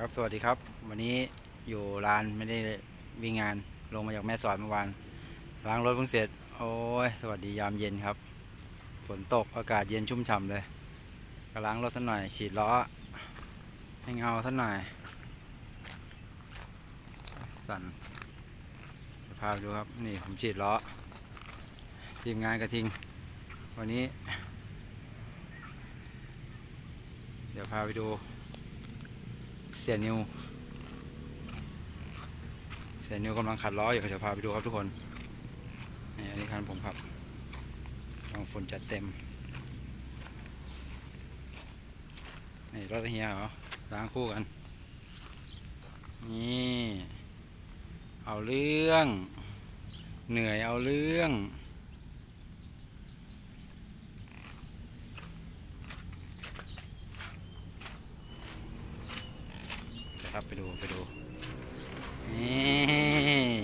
ครับสวัสดีครับ วันนี้อยู่ร้านไม่ได้วิ่งงานลงมาจากแม่สอดเมื่อวานล้างรถเพิ่งเสร็จ โอ้ยสวัสดียามเย็นครับ ฝนตกอากาศเย็นชุ่มฉ่ำเลยก็ล้างรถสักหน่อย ฉีดล้อให้เงาสักหน่อยสั่นพาไปดูครับนี่ผมฉีดล้อ ทีมงานกระทิง วันนี้ เดี๋ยวพาไปดู เสียนิว เสียนิวกำลังขัดล้ออยู่เดี๋ยวพาไปดูครับทุกคนนี่อันนี้คันผมครับกำลังฝนจัดเต็มนี่รถเฮียเหรอล้างคู่กัน นี่ เอาเรื่อง เหนื่อยเอาเรื่อง ครับไปดูไปดูนี่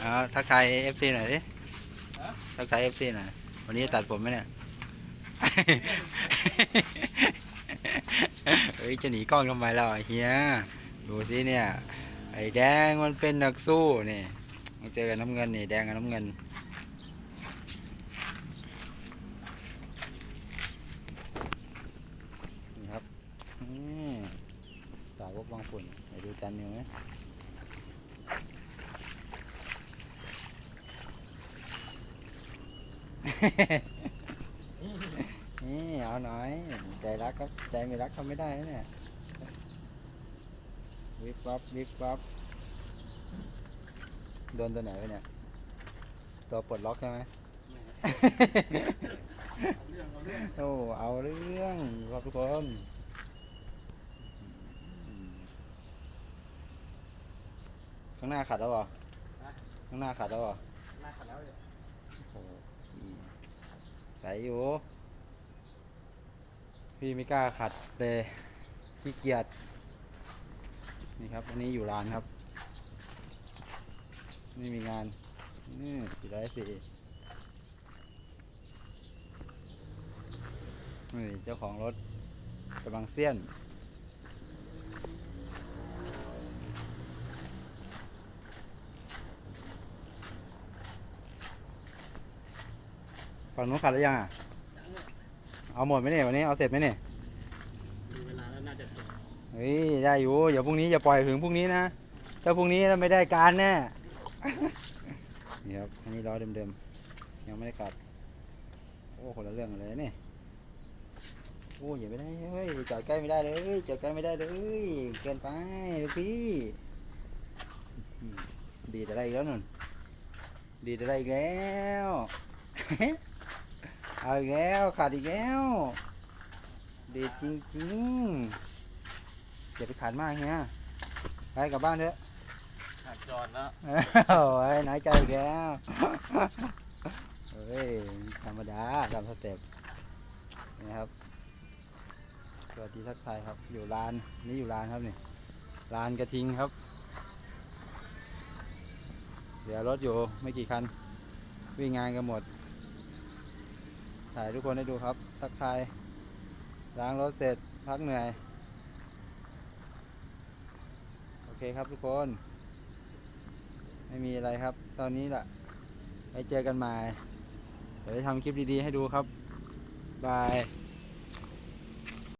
เอาทักทายเอฟซีหน่อยดิทักทายเอฟซีหน่อยวันนี้ตัดผมไหมเนี่ยเฮ้ยจะหนีกล้องทำไมเราเฮียดูสิเนี่ยไอ้แดงมันเป็นนักสู้นี่มาเจอกับน้ำเงินนี่แดงกับน้ำเงินครับนี่สา วกบางฝุ่นไปดูจันอยู่ไหมนี่เอาหน่อย ใจรักครับ ใจไม่รักเขาไม่ได้นะเนี่ย วิบวับวิบวับโดนตัวไหนไปเนี่ย ตัวปลดล็อกใช่ไหมโอ้ เอาเรื่องครับทุกคนอืมข้างหน้าขัดแล้วเหรอข้างหน้าขัดแล้วเหรอน่าขัดแล้วเลยโอ้โหใส่อยู่ พี่ไม่กล้าขัดเลยขี้เกียจ นี่ครับวันนี้อยู่ร้านครับ นี่มีงาน นี่สี่ร้อยสี่นี่เจ้าของรถกำลังเสี้ยน ฝั่งนู้นขัดแล้วยังอะ เอาหมดไหมเนี่ยวันนี้เอาเสร็จไหมเนี่ยดูเวลาแล้วน่าจะเสร็จเฮ้ยได้อยู่อย่าพรุ่งนี้อย่าปล่อยถึงพรุ่งนี้นะถ้าพรุ่งนี้เราไม่ได้การแน่ นี่ครับอันนี้ล้อเดิมๆยังไม่ได้ขัดโอ้คนละเรื่องเลยเนี่ยโอ้อย่าไปได้เฮ้ยจอดใกล้ไม่ได้เลยจอดใกล้ไม่ได้เลยเกินไปลูกพี่ดีดอะไรอีกแล้วนุ่นดีดอะไรอีกแล้ว เอาอีกแล้วขาดอีกแล้วดีดจริงๆอย่าไปขาดมากเฮียไปกลับบ้านเถอะขาดจอดแล้วโอ้ยน้อยใจอีกแล้วเฮ้ยธรรมดาตามสเต็ปนี่ครับสวัสดีทักทายครับอยู่ร้านนี่อยู่ร้านครับนี่ร้านกระทิงครับ เดี๋ยวรถอยู่ไม่กี่คันวิ่งงานกันหมด ถ่ายทุกคนให้ดูครับ ตักทายล้างรถเสร็จพักเหนื่อย โอเคครับทุกคน ไม่มีอะไรครับ ตอนนี้แหละไปเจอกันใหม่ เดี๋ยวทำคลิปดีๆให้ดูครับ บาย